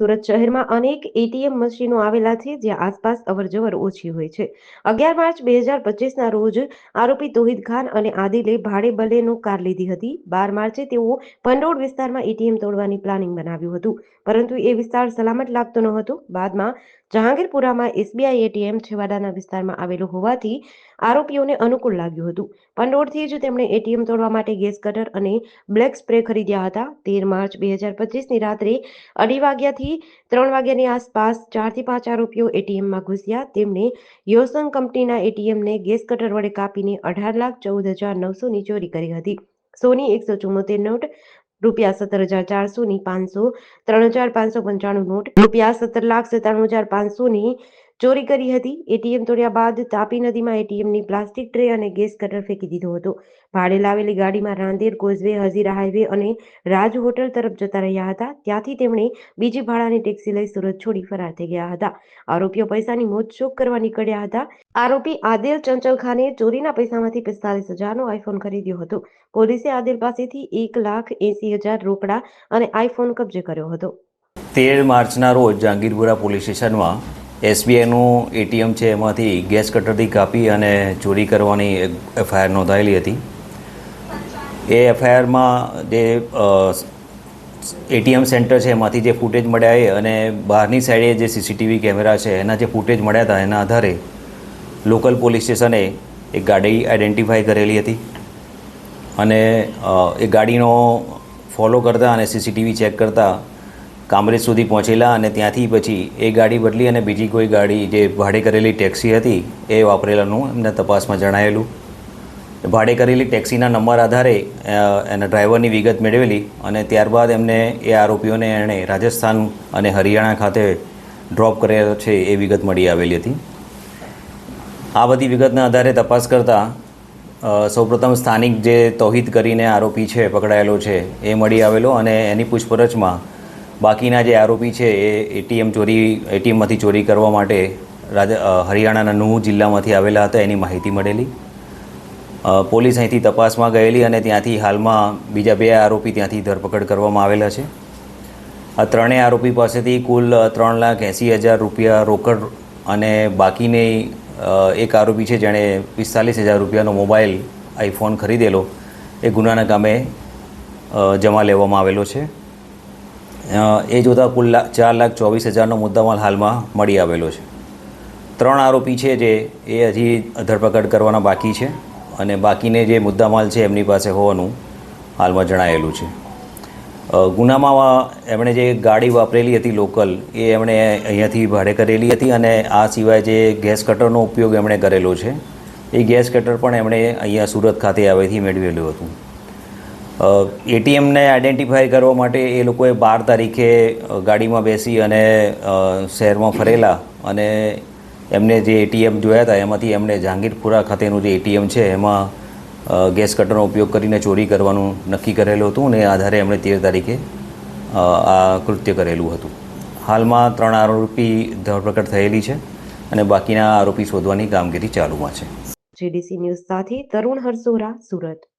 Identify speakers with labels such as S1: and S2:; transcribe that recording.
S1: સુરત શહેરમાં અનેક એટીએમ મશીનો આવેલા છે, જ્યાં આસપાસ અવરજવર ઓછી હોય છે. અગિયાર માર્ચ બે હજાર પચીસના રોજ આરોપી તોહિદ ખાન અને આદિલે ભાડે બલેનો કાર લીધી હતી. બાર માર્ચે તેઓ ભંડોળ વિસ્તારમાં એટીએમ તોડવાની પ્લાનિંગ બનાવ્યું હતું. પરંતુ એ વિસ્તાર સલામત લાગતો ન હતો બાદમાં જહાંગીરપુરામાં એસબીઆઈ, એટીએમ છેવાડાના વિસ્તારમાં આવેલું હોવાથી આરોપીઓને અનુકૂળ લાગ્યું હતું. પંડોળથી જ તેમણે એટીએમ તોડવા માટે ગેસ કટર અને બ્લેક સ્પ્રે ખરીદ્યા હતા. તેર માર્ચ બે હજાર પચીસની રાત્રે અઢી વાગ્યાથી ત્રણ વાગ્યાની આસપાસ ચારથી પાંચ આરોપીઓ એટીએમમાં ઘૂસ્યા. તેમણે યોસંગ કંપનીના એટીએમને ગેસ કટર વડે કાપીને અઢાર લાખ ચૌદ હજાર નવસોની ચોરી કરી હતી. સોની એકસો ચુમ્મોતેર નોટ રૂપિયા સત્તર હજાર ચારસો ની પાંચસો, ત્રણ હજાર પાંચસો પંચાણું નોટ, રૂપિયા સત્તર લાખ સત્તાણું હજાર પાંચસોની ચોરી કરી હતી. એટીએમ તોડ્યા બાદ તાપી નદીમાં એટીએમની પ્લાસ્ટિક ટ્રે અને ગેસ કટર ફેંકી દીધો હતો. ભાડે લાવેલી ગાડીમાં રાંદેર, કોઝવે, હજીરા હાઈવે અને રાજ હોટલ તરફ જતા રહ્યા હતા. ત્યાંથી તેમણે બીજી ભાડાની ટેક્સી લઈ સુરત છોડી ફરાર થઈ ગયા હતા. આરોપીઓ પૈસાની મોજશોખ કરવા નીકળ્યા હતા. આરોપી આદિલ ચંચલ ખાને ચોરીના પૈસામાંથી પિસ્તાલીસ હજારનો આઈફોન ખરીદ્યો હતો. પોલીસે આદિલ પાસેથી એક લાખ એસી હજાર રોકડા અને આઈફોન કબજે કર્યો હતો.
S2: તેર માર્ચના રોજ જહાંગીરપુરા પોલીસ સ્ટેશનમાં એસબીઆઈનું એટીએમ છે, એમાંથી ગેસ કટરથી કાપી અને ચોરી કરવાની એફઆઈઆર નોંધાયેલી હતી. એ એફઆઈઆરમાં જે એટીએમ સેન્ટર છે, એમાંથી જે ફૂટેજ મળ્યા એ અને બહારની સાઈડે જે સીસીટીવી કેમેરા છે, એના જે ફૂટેજ મળ્યા હતા, એના આધારે લોકલ પોલીસ સ્ટેશને એક ગાડી આઈડેન્ટિફાઈ કરેલી હતી. અને એ ગાડીનો ફોલો કરતા અને સીસીટીવી ચેક કરતા કામરેજ સુધી પહોંચેલા અને ત્યાંથી પછી એ ગાડી બદલી અને બીજી કોઈ ગાડી જે ભાડે કરેલી ટેક્સી હતી, એ વાપરેલાનું એમને તપાસમાં જણાયેલું. ભાડે કરેલી ટેક્સીના નંબર આધારે એના ડ્રાઈવરની વિગત મેળવેલી અને ત્યારબાદ એમને એ આરોપીઓને એણે રાજસ્થાન અને હરિયાણા ખાતે ડ્રોપ કરેલો છે એ વિગત મળી આવેલી હતી. આ બધી વિગતના આધારે તપાસ કરતાં સૌપ્રથમ સ્થાનિક જે તૌહિદ કરીને આરોપી છે, પકડાયેલો છે, એ મળી આવેલો અને એની પૂછપરછમાં બાકીના જે આરોપી છે એ એટીએમ ચોરી, એટીએમમાંથી ચોરી કરવા માટે રાજા હરિયાણાના નુહ જિલ્લામાંથી આવેલા હતા, એની માહિતી મળેલી. પોલીસ અહીંથી તપાસમાં ગયેલી અને ત્યાંથી હાલમાં બીજા બે આરોપી ત્યાંથી ધરપકડ કરવામાં આવેલા છે. આ ત્રણેય આરોપી પાસેથી કુલ ત્રણ લાખ એંસી હજાર રૂપિયા રોકડ અને બાકીની એક આરોપી છે જેણે પિસ્તાલીસ હજાર રૂપિયાનો મોબાઈલ આઈફોન ખરીદેલો, એ ગુનાના કામે જમા લેવામાં આવેલો છે. એ જોતાં કુલ ચાર લાખ ચોવીસ હજારનો મુદ્દામાલ હાલમાં મળી આવેલો છે. ત્રણ આરોપી છે જે, એ હજી ધરપકડ કરવાના બાકી છે અને બાકીને જે મુદ્દામાલ છે એમની પાસે હોવાનું હાલમાં જણાયેલું છે. ગુનામાં એમણે જે ગાડી વાપરેલી હતી લોકલ, એ એમણે અહીંયાથી ભાડે કરેલી હતી અને આ સિવાય જે ગેસ કટરનો ઉપયોગ એમણે કરેલો છે. એ ગેસ કટર પણ એમણે અહીંયા સુરત ખાતે આવેથી મેળવેલું હતું. એટીએમને આઈડેન્ટિફાય કરવા માટે એ લોકોએ બાર તારીખે ગાડીમાં બેસી અને શહેરમાં ફરેલા અને એમને જે એટીએમ જોયા હતા, એમાંથી એમણે જહાંગીરપુરા ખાતેનું જે એટીએમ છે, એમાં ગેસ કટરનો ઉપયોગ કરીને ચોરી કરવાનું નક્કી કરેલું હતું અને આધારે એમણે તેર તારીખે આ કૃત્ય કરેલું હતું. હાલમાં ત્રણ આરોપી ધરપકડ થયેલી છે અને બાકીના આરોપી શોધવાની કામગીરી ચાલુમાં છે.
S1: જીડીસી ન્યૂઝ સાથે તરુણ હરસોરા, સુરત.